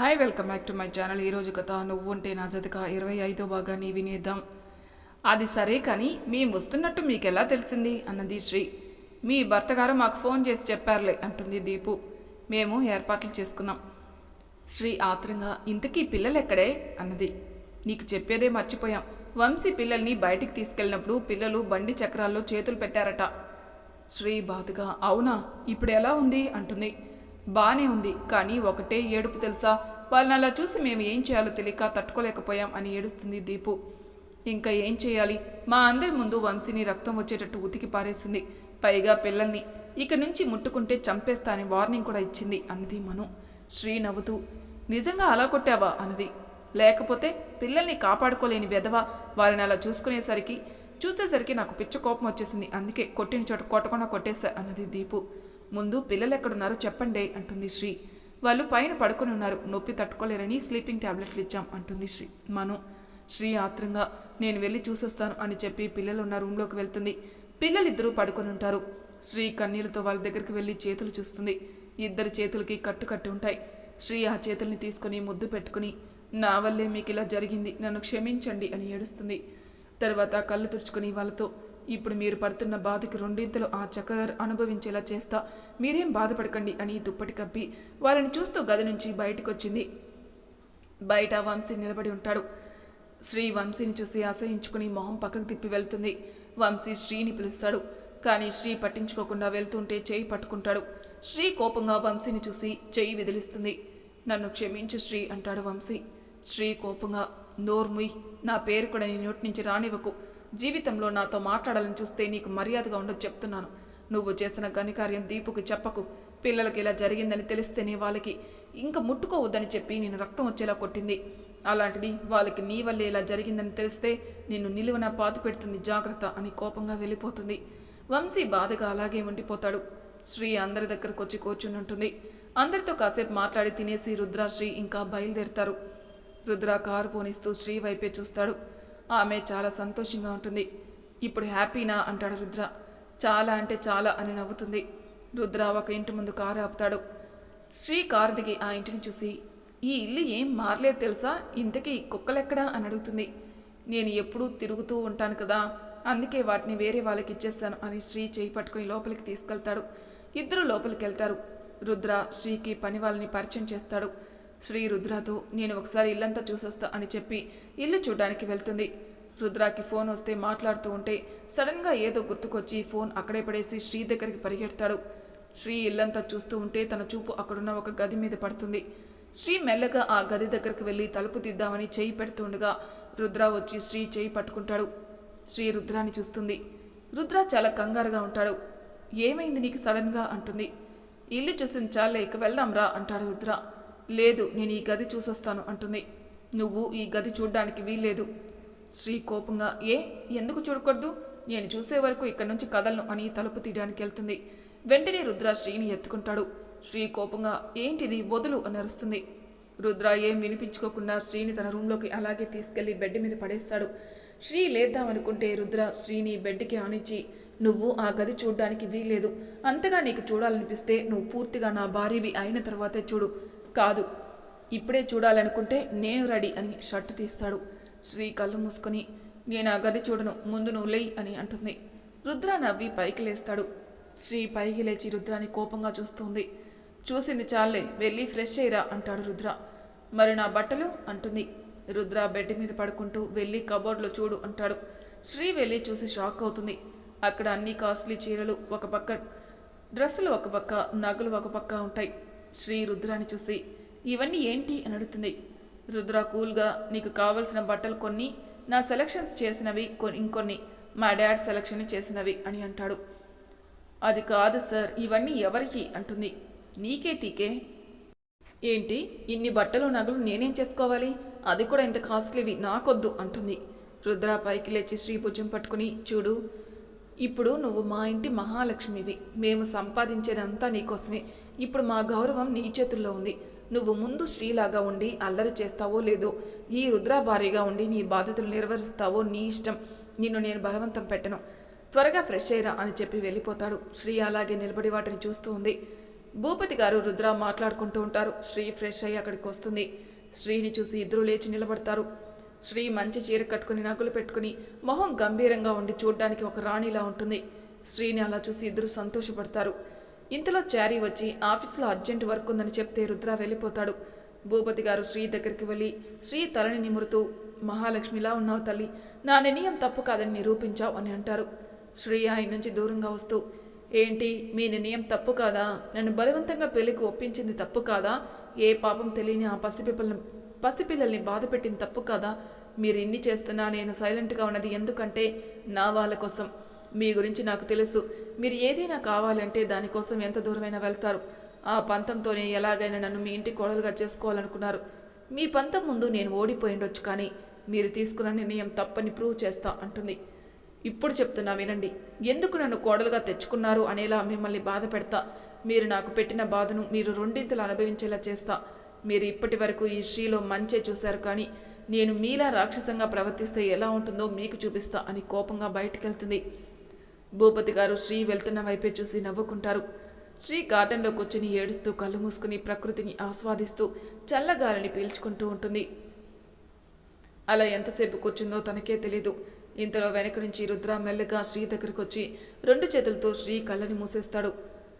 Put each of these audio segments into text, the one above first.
Hi welcome back to my channel ఈరోజు కథ నువ్వుంటే నా జతక ఇరవై ఐదో భాగాన్ని వినేద్దాం. అది సరే కానీ మేము వస్తున్నట్టు మీకు ఎలా తెలిసింది? అన్నది శ్రీ. మీ భర్త గారు మాకు ఫోన్ చేసి చెప్పారులే అంటుంది దీపు. మేము ఏర్పాట్లు చేసుకున్నాం. శ్రీ ఆత్రంగా ఇంతకీ పిల్లలు ఎక్కడే అన్నది. నీకు చెప్పేదే మర్చిపోయాం. వంశీ పిల్లల్ని బయటికి తీసుకెళ్ళినప్పుడు పిల్లలు బండి చక్రాల్లో చేతులు పెట్టారట. శ్రీ బాధగా అవునా? ఇప్పుడు ఎలా ఉంది? అంటుంది. బానే ఉంది కానీ ఒకటే ఏడుపు తెలుసా? వాళ్ళని అలా చూసి మేము ఏం చేయాలో తెలియక తట్టుకోలేకపోయాం అని ఏడుస్తుంది దీపు. ఇంకా ఏం చేయాలి? మా అందరి ముందు వంశీని రక్తం వచ్చేటట్టు ఉతికి పారేసింది. పైగా పిల్లల్ని. ఇక నుంచి ముట్టుకుంటే చంపేస్తా అని వార్నింగ్ కూడా ఇచ్చింది అన్నది మను. శ్రీ నవ్వుతూ నిజంగా అలా కొట్టావా? అన్నది. లేకపోతే పిల్లల్ని కాపాడుకోలేని వెధవ వాళ్ళని అలా చూసుకునేసరికి చూసేసరికి నాకు పిచ్చ కోపం వచ్చేసింది. అందుకే కొట్టిన చోట కొట్టకుండా కొట్టేశా అన్నది దీపు. ముందు పిల్లలు ఎక్కడున్నారో చెప్పండి అంటుంది శ్రీ. వాళ్ళు పైన పడుకొని ఉన్నారు. నొప్పి తట్టుకోలేరని స్లీపింగ్ టాబ్లెట్లు ఇచ్చాం అంటుంది శ్రీ. మను. శ్రీ ఆత్రంగా నేను వెళ్ళి చూసొస్తాను అని చెప్పి పిల్లలు ఉన్న రూమ్లోకి వెళ్తుంది. పిల్లలిద్దరూ పడుకొని ఉంటారు. శ్రీ కన్నీళ్ళతో వాళ్ళ దగ్గరికి వెళ్ళి చేతులు చూస్తుంది. ఇద్దరి చేతులకి కట్టు కట్టి ఉంటాయి. శ్రీ ఆ చేతుల్ని తీసుకొని ముద్దు పెట్టుకుని నా వల్లే మీకు ఇలా జరిగింది నన్ను క్షమించండి అని ఏడుస్తుంది. తర్వాత కళ్ళు తుడుచుకుని వాళ్ళతో ఇప్పుడు మీరు పడుతున్న బాధకి రెండింతలు ఆ చక్రధర్ అనుభవించేలా చేస్తా. మీరేం బాధపడకండి అని దుప్పటి కప్పి వాళ్ళని చూస్తూ గది నుంచి బయటకొచ్చింది. బయట వంశీ నిలబడి ఉంటాడు. శ్రీ వంశీని చూసి అసహించుకుని మొహం పక్కకు తిప్పి వెళ్తుంది. వంశీ శ్రీని పిలుస్తాడు. కానీ శ్రీ పట్టించుకోకుండా వెళ్తుంటే చేయి పట్టుకుంటాడు. శ్రీ కోపంగా వంశీని చూసి చేయి విదిలిస్తుంది. నన్ను క్షమించు శ్రీ అంటాడు వంశీ. శ్రీ కోపంగా నోర్ముయ్ నా పేరు కూడా నీ నోటి నుంచి రానివ్వకు. జీవితంలో నాతో మాట్లాడాలని చూస్తే నీకు మర్యాదగా ఉండదు చెప్తున్నాను. నువ్వు చేసిన ఘనికార్యం దీపుకి చెప్పకు. పిల్లలకి ఇలా జరిగిందని తెలిస్తేనే వాళ్ళకి ఇంకా ముట్టుకోవద్దని చెప్పి నేను రక్తం వచ్చేలా కొట్టింది. అలాంటిది వాళ్ళకి నీ వల్లే ఇలా జరిగిందని తెలిస్తే నిన్ను నిలువన పాతు పెడుతుంది జాగ్రత్త అని కోపంగా వెళ్ళిపోతుంది. వంశీ బాధగా అలాగే ఉండిపోతాడు. శ్రీ అందరి దగ్గరకు వచ్చి కూర్చుని ఉంటుంది. అందరితో కాసేపు మాట్లాడి తినేసి రుద్రాశ్రీ ఇంకా బయలుదేరుతారు. రుద్ర కారు పోనిస్తూ శ్రీ వైపే చూస్తాడు. ఆమె చాలా సంతోషంగా ఉంటుంది. ఇప్పుడు హ్యాపీనా? అంటాడు రుద్ర. చాలా అంటే చాలా అని నవ్వుతుంది. రుద్ర ఒక ఇంటి ముందు కారు ఆపుతాడు. శ్రీ కారు దిగి ఆ ఇంటిని చూసి ఈ ఇల్లు ఏం మారలేదు తెలుసా? ఇంతకీ కుక్కలెక్కడా? అని అడుగుతుంది. నేను ఎప్పుడూ తిరుగుతూ ఉంటాను కదా. అందుకే వాటిని వేరే వాళ్ళకి ఇచ్చేస్తాను అని శ్రీ చేయి పట్టుకుని లోపలికి తీసుకెళ్తాడు. ఇద్దరు లోపలికి వెళ్తారు రుద్ర శ్రీకి పని వాళ్ళని పరిచయం చేస్తాడు. శ్రీ రుద్రతో నేను ఒకసారి ఇల్లంతా చూసొస్తా అని చెప్పి ఇల్లు చూడడానికి వెళ్తుంది. రుద్రాకి ఫోన్ వస్తే మాట్లాడుతూ ఉంటే సడన్గా ఏదో గుర్తుకొచ్చి ఫోన్ అక్కడే పడేసి శ్రీ దగ్గరికి పరిగెడతాడు. శ్రీ ఇల్లంతా చూస్తూ ఉంటే తన చూపు అక్కడున్న ఒక గది మీద పడుతుంది. శ్రీ మెల్లగా ఆ గది దగ్గరికి వెళ్ళి తలుపు తీద్దామని చేయి పెడుతుండగా రుద్ర వచ్చి శ్రీ చేయి పట్టుకుంటాడు. శ్రీ రుద్రాని చూస్తుంది. రుద్ర చాలా కంగారుగా ఉంటాడు. ఏమైంది నీకు సడన్గా అంటుంది. ఇల్లు చూసిన చాలే ఇక వెళ్దాంరా అంటాడు రుద్ర. లేదు నేను ఈ గది చూసొస్తాను అంటుంది. నువ్వు ఈ గది చూడ్డానికి వీల్లేదు. శ్రీ కోపంగా ఏ ఎందుకు చూడకూడదు? నేను చూసే వరకు ఇక్కడి నుంచి కదలను అని తలుపు తీయడానికి వెళ్తుంది. వెంటనే రుద్ర శ్రీని ఎత్తుకుంటాడు. శ్రీ కోపంగా ఏంటిది? వదులు అని అరుస్తుంది. రుద్ర ఏం వినిపించుకోకుండా శ్రీని తన రూంలోకి అలాగే తీసుకెళ్ళి బెడ్ మీద పడేస్తాడు. శ్రీ లేద్దామనుకుంటే రుద్ర శ్రీని బెడ్కి ఆనించి నువ్వు ఆ గది చూడ్డానికి వీల్లేదు. అంతగా నీకు చూడాలనిపిస్తే నువ్వు పూర్తిగా నా భార్యవి అయిన తర్వాతే చూడు. కాదు. ఇప్పుడే చూడాలనుకుంటే నేను రెడీ అని షర్ట్ తీస్తాడు. శ్రీ కళ్ళు మూసుకొని నేను ఆ గది చూడను ముందు నువ్వు లేయి అని అంటుంది. రుద్ర నవ్వి పైకి లేస్తాడు. శ్రీ పైకి లేచి రుద్రాని కోపంగా చూస్తుంది. చూసింది చాలే వెళ్ళి ఫ్రెష్ అయ్యిరా అంటాడు రుద్ర. మరి నా బట్టలు? అంటుంది. రుద్ర బెడ్ మీద పడుకుంటూ వెళ్ళి కబోర్డ్లో చూడు అంటాడు. శ్రీ వెళ్ళి చూసి షాక్ అవుతుంది. అక్కడ అన్ని కాస్ట్లీ చీరలు ఒక పక్క డ్రెస్సులు ఒక పక్క నగలు ఒక పక్క ఉంటాయి. శ్రీ రుద్రాని చూసి ఇవన్నీ ఏంటి? అని అడుగుతుంది. రుద్ర కూల్గా నీకు కావలసిన బట్టలు కొన్ని నా సెలక్షన్స్ చేసినవి కొన్ని ఇంకొన్ని మా డాడ్ సెలక్షన్ చేసినవి అని అంటాడు. అది కాదు సార్ ఇవన్నీ ఎవరికి? అంటుంది. నీకే టీకే. ఏంటి? ఇన్ని బట్టలు నగలు నేనేం చేసుకోవాలి? అది కూడా ఇంత కాస్ట్లీవి నాకొద్దు అంటుంది. రుద్ర పైకి లేచి శ్రీ భుజం పట్టుకుని చూడు ఇప్పుడు నువ్వు మా ఇంటి మహాలక్ష్మివి. మేము సంపాదించేదంతా నీకోసమే ఇప్పుడు మా గౌరవం నీ చేతుల్లో ఉంది. నువ్వు ముందు శ్రీలాగా ఉండి అల్లరి చేస్తావో లేదో ఈ రుద్ర భారీగా ఉండి నీ బాధ్యతలు నిర్వహిస్తావో నీ ఇష్టం. నిన్ను నేను బలవంతం పెట్టను. త్వరగా ఫ్రెష్ అయ్యరా అని చెప్పి వెళ్ళిపోతాడు. శ్రీ అలాగే నిలబడి వాటిని చూస్తూ ఉంది. భూపతి గారు రుద్ర మాట్లాడుకుంటూ ఉంటారు. శ్రీ ఫ్రెష్ అయ్యి అక్కడికి వస్తుంది. శ్రీని చూసి ఇద్దరు లేచి నిలబడతారు. శ్రీ మంచి చీర కట్టుకుని నగులు పెట్టుకుని మొహం గంభీరంగా ఉండి చూడ్డానికి ఒక రాణిలా ఉంటుంది. శ్రీని అలా చూసి ఇద్దరు సంతోషపడతారు. ఇంతలో చారీ వచ్చి ఆఫీస్లో అర్జెంట్ వర్క్ ఉందని చెప్తే రుద్ర వెళ్ళిపోతాడు. భూపతి గారు శ్రీ దగ్గరికి వెళ్ళి శ్రీ తలని నిమురుతూ మహాలక్ష్మిలా ఉన్నావు తల్లి. నా నిర్ణయం తప్పు కాదని నిరూపించావు అని అంటారు. శ్రీ ఆయన నుంచి దూరంగా వస్తూ ఏంటి మీ నిర్ణయం తప్పు కాదా? నన్ను బలవంతంగా పెళ్ళికి ఒప్పించింది తప్పు కాదా? ఏ పాపం తెలియని ఆ పసిపిప్పలను పసిపిల్లల్ని బాధ పెట్టిన తప్పు కదా. మీరు ఇన్ని చేస్తున్నా నేను సైలెంట్గా ఉన్నది ఎందుకంటే నా వాళ్ళ కోసం. మీ గురించి నాకు తెలుసు. మీరు ఏదైనా కావాలంటే దానికోసం ఎంత దూరమైనా వెళ్తారు. ఆ పంతంతోనే ఎలాగైనా నన్ను మీ ఇంటి కోడలుగా చేసుకోవాలనుకున్నారు. మీ పంతం ముందు నేను ఓడిపోయిండొచ్చు కానీ మీరు తీసుకున్న నిర్ణయం తప్పని ప్రూవ్ చేస్తా అంటుంది. ఇప్పుడు చెప్తున్నా వినండి. ఎందుకు నన్ను కోడలుగా తెచ్చుకున్నారు అనేలా మిమ్మల్ని బాధ పెడతా. మీరు నాకు పెట్టిన బాధను మీరు రెండింతలు అనుభవించేలా చేస్తా. మీరు ఇప్పటి వరకు ఈ స్త్రీలో మంచే చూశారు కానీ నేను మీలా రాక్షసంగా ప్రవర్తిస్తే ఎలా ఉంటుందో మీకు చూపిస్తా అని కోపంగా బయటికెళ్తుంది. భూపతి గారు శ్రీ వెళ్తున్న వైపే చూసి నవ్వుకుంటారు. శ్రీ గార్డెన్లో కూర్చుని ఏడుస్తూ కళ్ళు మూసుకుని ప్రకృతిని ఆస్వాదిస్తూ చల్లగాలిని పీల్చుకుంటూ ఉంటుంది. అలా ఎంతసేపు కూర్చుందో తనకే తెలీదు. ఇంతలో వెనక నుంచి రుద్ర మెల్లగా శ్రీ దగ్గరకు వచ్చి రెండు చేతులతో శ్రీ కళ్ళని మూసేస్తాడు.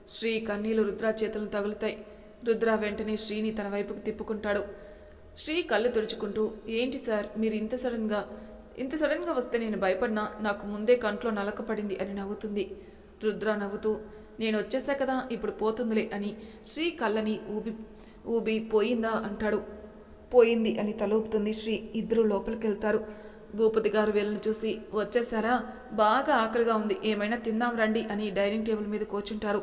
శ్రీ కన్నీలు రుద్ర చేతులను తగులుతాయి. రుద్ర వెంటనే శ్రీని తన వైపుకు తిప్పుకుంటాడు. శ్రీ కళ్ళు తుడుచుకుంటూ ఏంటి సార్ మీరు ఇంత సడన్గా ఇంత సడన్గా వస్తే నేను భయపడినా నాకు ముందే కంట్లో నలకపడింది అని నవ్వుతుంది. రుద్ర నవ్వుతూ నేను వచ్చేసా కదా ఇప్పుడు పోతుందిలే అని శ్రీ కళ్ళని ఊబి ఊబి పోయిందా అంటాడు. పోయింది అని తలూపుతుంది శ్రీ. ఇద్దరు లోపలికి వెళ్తారు భూపతి గారు వీళ్ళని చూసి వచ్చేసారా? బాగా ఆకలిగా ఉంది. ఏమైనా తిందాం రండి అని డైనింగ్ టేబుల్ మీద కూర్చుంటారు.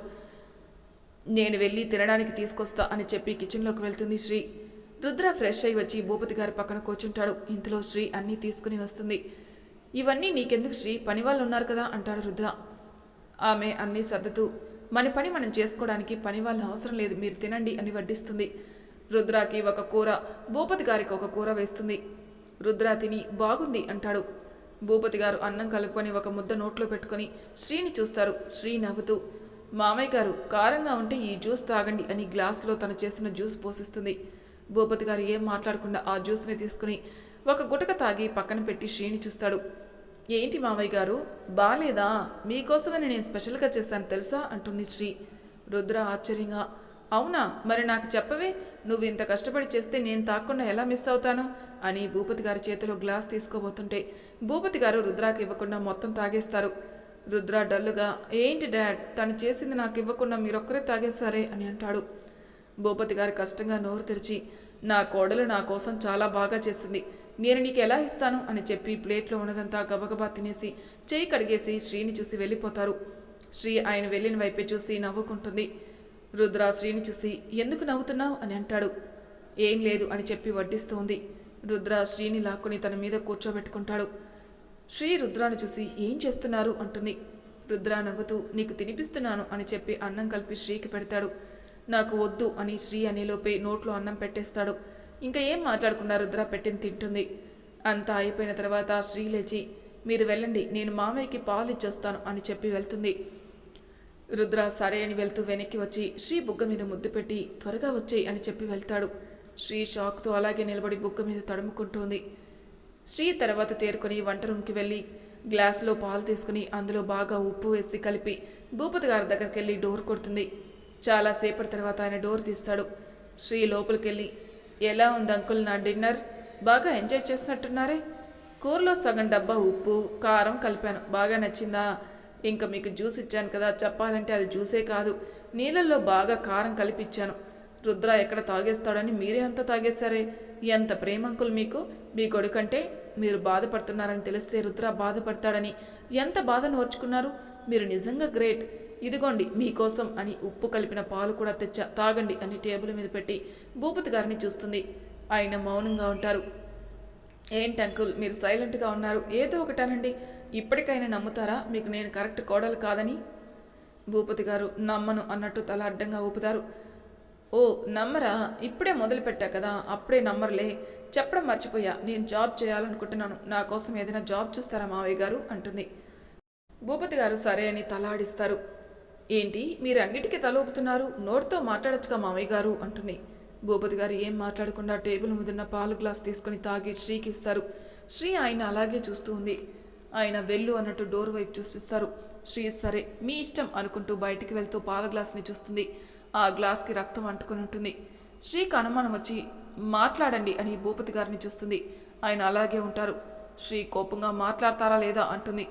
నేను వెళ్ళి తినడానికి తీసుకొస్తా అని చెప్పి కిచెన్లోకి వెళ్తుంది శ్రీ. రుద్ర ఫ్రెష్ అయి వచ్చి భూపతి గారి పక్కన కూర్చుంటాడు. ఇంతలో శ్రీ అన్నీ తీసుకుని వస్తుంది. ఇవన్నీ నీకెందుకు శ్రీ? పని వాళ్ళు ఉన్నారు కదా అంటాడు రుద్ర. ఆమె అన్నీ సర్దుతూ మన పని మనం చేసుకోవడానికి పని వాళ్ళ అవసరం లేదు. మీరు తినండి అని వడ్డిస్తుంది. రుద్రాకి ఒక కూర భూపతి గారికి ఒక కూర వేస్తుంది. రుద్ర తిని బాగుంది అంటాడు. భూపతి గారు అన్నం కలుపుకొని ఒక ముద్ద నోట్లో పెట్టుకొని శ్రీని చూస్తారు. శ్రీ నవ్వుతూ మామయ్య గారు కారంగా ఉంటే ఈ జ్యూస్ తాగండి అని గ్లాసులో తను చేసిన జ్యూస్ పోసిస్తుంది భూపతి గారు ఏం మాట్లాడకుండా ఆ జ్యూస్ని తీసుకుని ఒక గుటక తాగి పక్కన పెట్టి శ్రీని చూస్తాడు. ఏంటి మావయ్య గారు బాలేదా? మీకోసమని నేను స్పెషల్గా చేశాను తెలుసా? అంటుంది శ్రీ. రుద్ర ఆశ్చర్యంగా అవునా? మరి నాకు చెప్పవే నువ్వు ఇంత కష్టపడి చేస్తే నేను తాకుండా ఎలా మిస్ అవుతాను? అని భూపతి గారి చేతిలో గ్లాస్ తీసుకోబోతుంటే భూపతి గారు రుద్రాకి ఇవ్వకుండా మొత్తం తాగేస్తారు. రుద్ర డల్లుగా ఏంటి డాడ్? తను చేసింది నాకు ఇవ్వకుండా మీరొక్కరే తాగేశారే అని అంటాడు. భూపతి గారు కష్టంగా నోరు తెరిచి నా కోడలు నా కోసం చాలా బాగా చేసింది. నేను నీకు ఎలా ఇస్తాను? అని చెప్పి ప్లేట్లో ఉన్నదంతా గబగబా తినేసి చేయి కడిగేసి శ్రీని చూసి వెళ్ళిపోతారు. శ్రీ ఆయన వెళ్ళిన వైపే చూసి నవ్వుకుంటుంది. రుద్ర శ్రీని చూసి ఎందుకు నవ్వుతున్నావు? అని అంటాడు. ఏం లేదు అని చెప్పి వడ్డిస్తోంది. రుద్ర శ్రీని లాక్కుని తన మీద కూర్చోబెట్టుకుంటాడు. శ్రీ రుద్రాను చూసి ఏం చేస్తున్నారు? అంటుంది. రుద్ర నవ్వుతూ నీకు తినిపిస్తున్నాను అని చెప్పి అన్నం కలిపి శ్రీకి పెడతాడు. నాకు వద్దు అని శ్రీ అనేలోపే నోట్లో అన్నం పెట్టేస్తాడు. ఇంకా ఏం మాట్లాడకుండా రుద్ర పెట్టింది తింటుంది. అంతా అయిపోయిన తర్వాత శ్రీ లేచి మీరు వెళ్ళండి నేను మామయ్యకి పాలు ఇచ్చొస్తాను అని చెప్పి వెళ్తుంది. రుద్ర సరే అని వెళ్తూ వెనక్కి వచ్చి శ్రీ బుగ్గ మీద ముద్దు పెట్టి త్వరగా వచ్చేయి అని చెప్పి వెళ్తాడు. శ్రీ షాక్తో అలాగే నిలబడి బుగ్గ మీద తడుముకుంటుంది. శ్రీ తర్వాత తేరుకొని వంట రూమ్కి వెళ్ళి గ్లాసులో పాలు తీసుకుని అందులో బాగా ఉప్పు వేసి కలిపి భూపతి గారి దగ్గరికి వెళ్ళి డోర్ కొడుతుంది. చాలా సేపటి తర్వాత ఆయన డోర్ తీస్తాడు. శ్రీ లోపలికి వెళ్ళి ఎలా ఉంది అంకుల్ నా డిన్నర్? బాగా ఎంజాయ్ చేస్తున్నట్టున్నారే? కూరలో సగం డబ్బా ఉప్పు కారం కలిపాను. బాగా నచ్చిందా? ఇంకా మీకు జ్యూస్ ఇచ్చాను కదా చెప్పాలంటే అది జ్యూసే కాదు. నీళ్ళల్లో బాగా కారం కలిపిచ్చాను. రుద్ర ఎక్కడ తాగేస్తాడని మీరే అంతా తాగేశారే? ఎంత ప్రేమంకులు మీకు? మీ కొడుకంటే మీరు బాధపడుతున్నారని తెలిస్తే రుద్ర బాధపడతాడని ఎంత బాధను ఓర్చుకున్నారు మీరు నిజంగా గ్రేట్. ఇదిగోండి మీకోసం అని ఉప్పు కలిపిన పాలు కూడా తెచ్చా. తాగండి అని టేబుల్ మీద పెట్టి భూపతి గారిని చూస్తుంది. ఆయన మౌనంగా ఉంటారు. ఏంటి అంకుల్ మీరు సైలెంట్గా ఉన్నారు. ఏదో ఒకటానండి. ఇప్పటికైనా నమ్ముతారా? మీకు నేను కరెక్ట్ కోడలు కాదని? భూపతి గారు నమ్మను అన్నట్టు తల అడ్డంగా ఊపుతారు. ఓ నమ్మరా? ఇప్పుడే మొదలుపెట్టా కదా అప్పుడే నమ్మరులే. చెప్పడం మర్చిపోయా. నేను జాబ్ చేయాలనుకుంటున్నాను. నా కోసం ఏదైనా జాబ్ చూస్తారా మావయ్య గారు? అంటుంది. భూపతి గారు సరే అని తలాడిస్తారు. ఏంటి? మీరన్నిటికీ తల ఊపుతున్నారు? నోటితో మాట్లాడొచ్చుగా మావయ్య గారు? అంటుంది. భూపతి గారు ఏం మాట్లాడకుండా టేబుల్ ముదిరిన పాలు గ్లాస్ తీసుకుని తాగి శ్రీకి ఇస్తారు. శ్రీ ఆయన అలాగే చూస్తూ ఉంది. ఆయన వెళ్ళు అన్నట్టు డోర్ వైపు చూపిస్తారు. శ్రీ సరే మీ ఇష్టం అనుకుంటూ బయటికి వెళ్తూ పాల గ్లాస్ని చూస్తుంది. ఆ గ్లాస్కి రక్తం అంటుకుని ఉంటుంది. శ్రీకి అనుమానం వచ్చి మాట్లాడండి అని భూపతి గారిని చూస్తుంది. ఆయన అలాగే ఉంటారు. శ్రీ కోపంగా మాట్లాడతారా లేదా అంటుంది.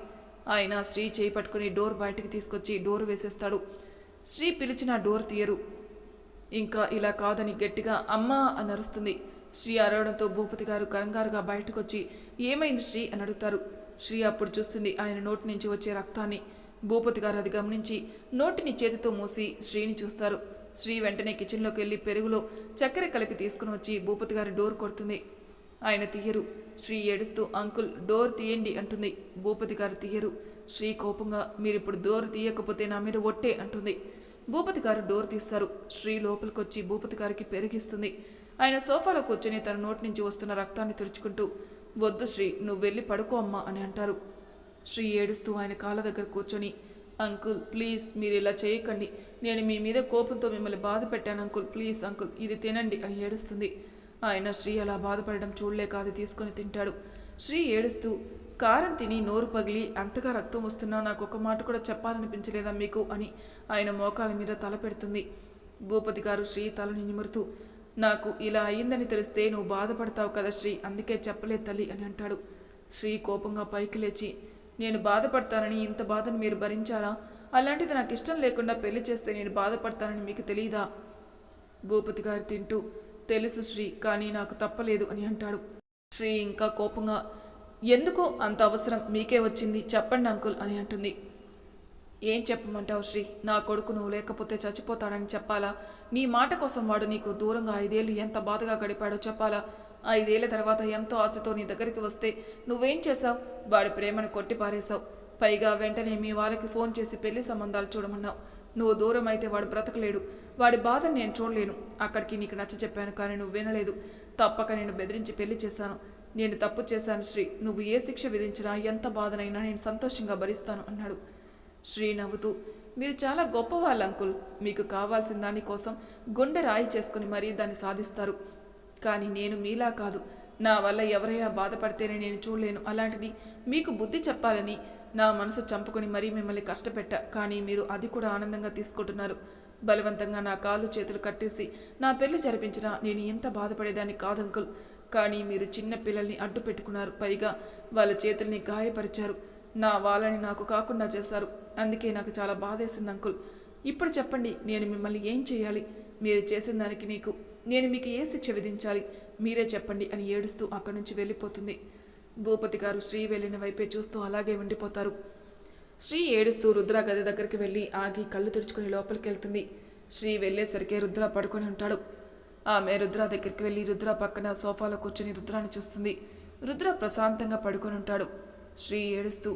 ఆయన శ్రీ చేయి పట్టుకుని డోర్ బయటికి తీసుకొచ్చి డోర్ వేసేస్తాడు. శ్రీ పిలిచిన డోర్ తీయరు. ఇంకా ఇలా కాదని గట్టిగా అమ్మా అని అరుస్తుంది. శ్రీ అరవడంతో భూపతి గారు కంగారుగా బయటకు వచ్చి ఏమైంది శ్రీ అని అడుగుతారు. శ్రీ అప్పుడు చూస్తుంది ఆయన నోటి నుంచి వచ్చే రక్తాన్ని. భూపతి గారు అది గమనించి నోటిని చేతితో మూసి శ్రీని చూస్తారు. శ్రీ వెంటనే కిచెన్లోకి వెళ్ళి పెరుగులో చక్కెర కలిపి తీసుకుని వచ్చి భూపతి గారి డోర్ కొడుతుంది. ఆయన తీయరు శ్రీ ఏడుస్తూ అంకుల్ డోర్ తీయండి అంటుంది. భూపతి గారు తీయరు శ్రీ కోపంగా మీరిప్పుడు డోర్ తీయకపోతే నా మీద ఒట్టే అంటుంది. భూపతి గారు డోర్ తీస్తారు. శ్రీ లోపలికొచ్చి భూపతి గారికి పెరిగిస్తుంది. ఆయన సోఫాలో కూర్చొని తన నోటి నుంచి వస్తున్న రక్తాన్ని తుడుచుకుంటూ వద్దు శ్రీ నువ్వు వెళ్ళి పడుకో అమ్మా అని అంటారు. శ్రీ ఏడుస్తూ ఆయన కాళ్ళ దగ్గర కూర్చొని అంకుల్ ప్లీజ్ మీరు ఇలా చేయకండి. నేను మీ మీద కోపంతో మిమ్మల్ని బాధ పెట్టాను అంకుల్. ప్లీజ్ అంకుల్ ఇది తినండి అని ఏడుస్తుంది. ఆయన శ్రీ అలా బాధపడడం చూడలేక అది తీసుకొని తింటాడు. శ్రీ ఏడుస్తూ కారం తిని నోరు పగిలి అంతగా రక్తం వస్తున్నా నాకు ఒక మాట కూడా చెప్పాలనిపించలేదా మీకు? అని ఆయన మోకాల మీద తల పెడుతుంది. భూపతి గారు శ్రీ తలని నిమురుతూ నాకు ఇలా అయ్యిందని తెలిస్తే నువ్వు బాధపడతావు కదా శ్రీ అందుకే చెప్పలేదు తల్లి అని అంటాడు. శ్రీ కోపంగా పైకి లేచి నేను బాధపడతానని ఇంత బాధను మీరు భరించారా? అలాంటిది నాకు ఇష్టం లేకుండా పెళ్ళి చేస్తే నేను బాధపడతానని మీకు తెలియదా భూపతి గారు తింటూ తెలుసు శ్రీ కానీ నాకు తప్పలేదు అని అంటాడు. శ్రీ ఇంకా కోపంగా ఎందుకో అంత అవసరం మీకే వచ్చింది చెప్పండి అంకుల్ అని అంటుంది. ఏం చెప్పమంటావు శ్రీ? నా కొడుకు నువ్వు లేకపోతే చచ్చిపోతాడని చెప్పాలా? నీ మాట కోసం వాడు నీకు దూరంగా ఐదేళ్ళు ఎంత బాధగా గడిపాడో చెప్పాలా? ఐదేళ్ళ తర్వాత ఎంతో ఆశతో నీ దగ్గరికి వస్తే నువ్వేం చేశావు? వాడి ప్రేమను కొట్టి పారేశావు. పైగా వెంటనే మీ వాళ్ళకి ఫోన్ చేసి పెళ్ళి సంబంధాలు చూడమన్నావు. నువ్వు దూరం అయితే వాడు బ్రతకలేడు. వాడి బాధను నేను చూడలేను. అక్కడికి నీకు నచ్చ చెప్పాను కానీ నువ్వు వినలేదు. తప్పక నేను బెదిరించి పెళ్ళి చేశాను. నేను తప్పు చేశాను శ్రీ. నువ్వు ఏ శిక్ష విధించినా ఎంత బాధనైనా నేను సంతోషంగా భరిస్తాను అన్నాడు. శ్రీ నవ్వుతూ మీరు చాలా గొప్పవాళ్ళు అంకుల్. మీకు కావాల్సిన దానికోసం గుండె రాయి చేసుకుని మరీ దాన్ని సాధిస్తారు. కానీ నేను మీలా కాదు. నా వల్ల ఎవరైనా బాధపడితేనే నేను చూడలేను. అలాంటిది మీకు బుద్ధి చెప్పాలని నా మనసు చంపుకొని మరీ మిమ్మల్ని కష్టపెట్టా. కానీ మీరు అది కూడా ఆనందంగా తీసుకుంటున్నారు. బలవంతంగా నా కాళ్ళు చేతులు కట్టేసి నా పెళ్ళి జరిపించినా నేను ఇంత బాధపడేదాన్ని కాదు అంకుల్. కానీ మీరు చిన్న పిల్లల్ని అడ్డు పెట్టుకున్నారు. పైగా వాళ్ళ చేతుల్ని గాయపరిచారు. నా వాళ్ళని నాకు కాకుండా చేశారు. అందుకే నాకు చాలా బాధేసింది అంకుల్. ఇప్పుడు చెప్పండి నేను మిమ్మల్ని ఏం చేయాలి? మీరు చేసిన దానికి నీకు నేను మీకు ఏ శిక్ష విధించాలి? మీరే చెప్పండి అని ఏడుస్తూ అక్కడి నుంచి వెళ్ళిపోతుంది. భూపతి గారు శ్రీ వెళ్ళిన వైపే చూస్తూ అలాగే ఉండిపోతారు. శ్రీ ఏడుస్తూ రుద్ర గది దగ్గరికి వెళ్ళి ఆగి కళ్ళు తెరుచుకుని లోపలికి వెళ్తుంది శ్రీ వెళ్ళేసరికి రుద్ర పడుకొని ఉంటాడు. ఆమె రుద్ర దగ్గరికి వెళ్ళి రుద్ర పక్కన సోఫాలో కూర్చుని రుద్రాన్ని చూస్తుంది. రుద్ర ప్రశాంతంగా పడుకొని ఉంటాడు. శ్రీ ఏడుస్తూ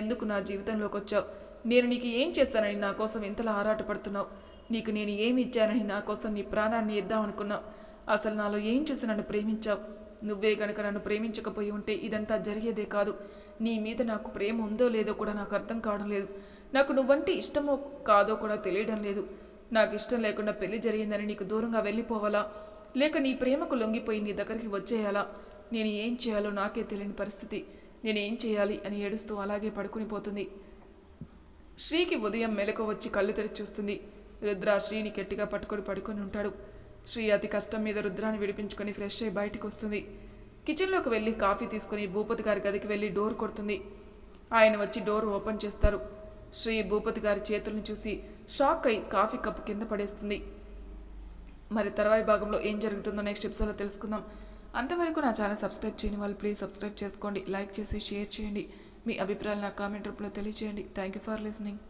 ఎందుకు నా జీవితంలోకి వచ్చావు నేను నీకు ఏం చేస్తానని నా కోసం ఇంతలా ఆరాటపడుతున్నావు? నీకు నేను ఏమి ఇచ్చానని నా కోసం నీ ప్రాణాన్ని ఇద్దామనుకున్నావు అసలు నాలో ఏం చూసి నన్ను ప్రేమించావు? నువ్వే గనక నన్ను ప్రేమించకపోయి ఉంటే ఇదంతా జరిగేదే కాదు. నీ మీద నాకు ప్రేమ ఉందో లేదో కూడా నాకు అర్థం కావడం లేదు. నాకు నువ్వంటే ఇష్టమో కాదో కూడా తెలియడం లేదు. నాకు ఇష్టం లేకుండా పెళ్ళి జరిగిందని నీకు దూరంగా వెళ్ళిపోవాలా? లేక నీ ప్రేమకు లొంగిపోయి నీ దగ్గరికి వచ్చేయాలా? నేను ఏం చేయాలో నాకే తెలియని పరిస్థితి. నేను ఏం చేయాలి అని ఏడుస్తూ అలాగే పడుకుని పోతుంది. శ్రీకి ఉదయం మెలకు వచ్చి కళ్ళు తెరిచి చూస్తుంది. రుద్ర శ్రీని గట్టిగా పట్టుకొని పడుకొని ఉంటాడు. శ్రీ అతి కష్టం మీద రుద్రాన్ని విడిపించుకొని ఫ్రెష్ అయ్యి బయటకు వస్తుంది. కిచెన్లోకి వెళ్ళి కాఫీ తీసుకుని భూపతి గారి గదికి వెళ్ళి డోర్ కొడుతుంది. ఆయన వచ్చి డోర్ ఓపెన్ చేస్తారు. శ్రీ భూపతి గారి చేతులను చూసి షాక్ అయి కాఫీ కప్పు కింద పడేస్తుంది. మరి తర్వాయి భాగంలో ఏం జరుగుతుందో నెక్స్ట్ ఎపిసోడ్లో తెలుసుకుందాం. అంతవరకు నా ఛానల్ సబ్స్క్రైబ్ చేయని వాళ్ళు ప్లీజ్ సబ్స్క్రైబ్ చేసుకోండి. లైక్ చేసి షేర్ చేయండి. మీ అభిప్రాయాలు నా కామెంట్ రూపంలో తెలియజేయండి థ్యాంక్ యూ ఫర్ లిసనింగ్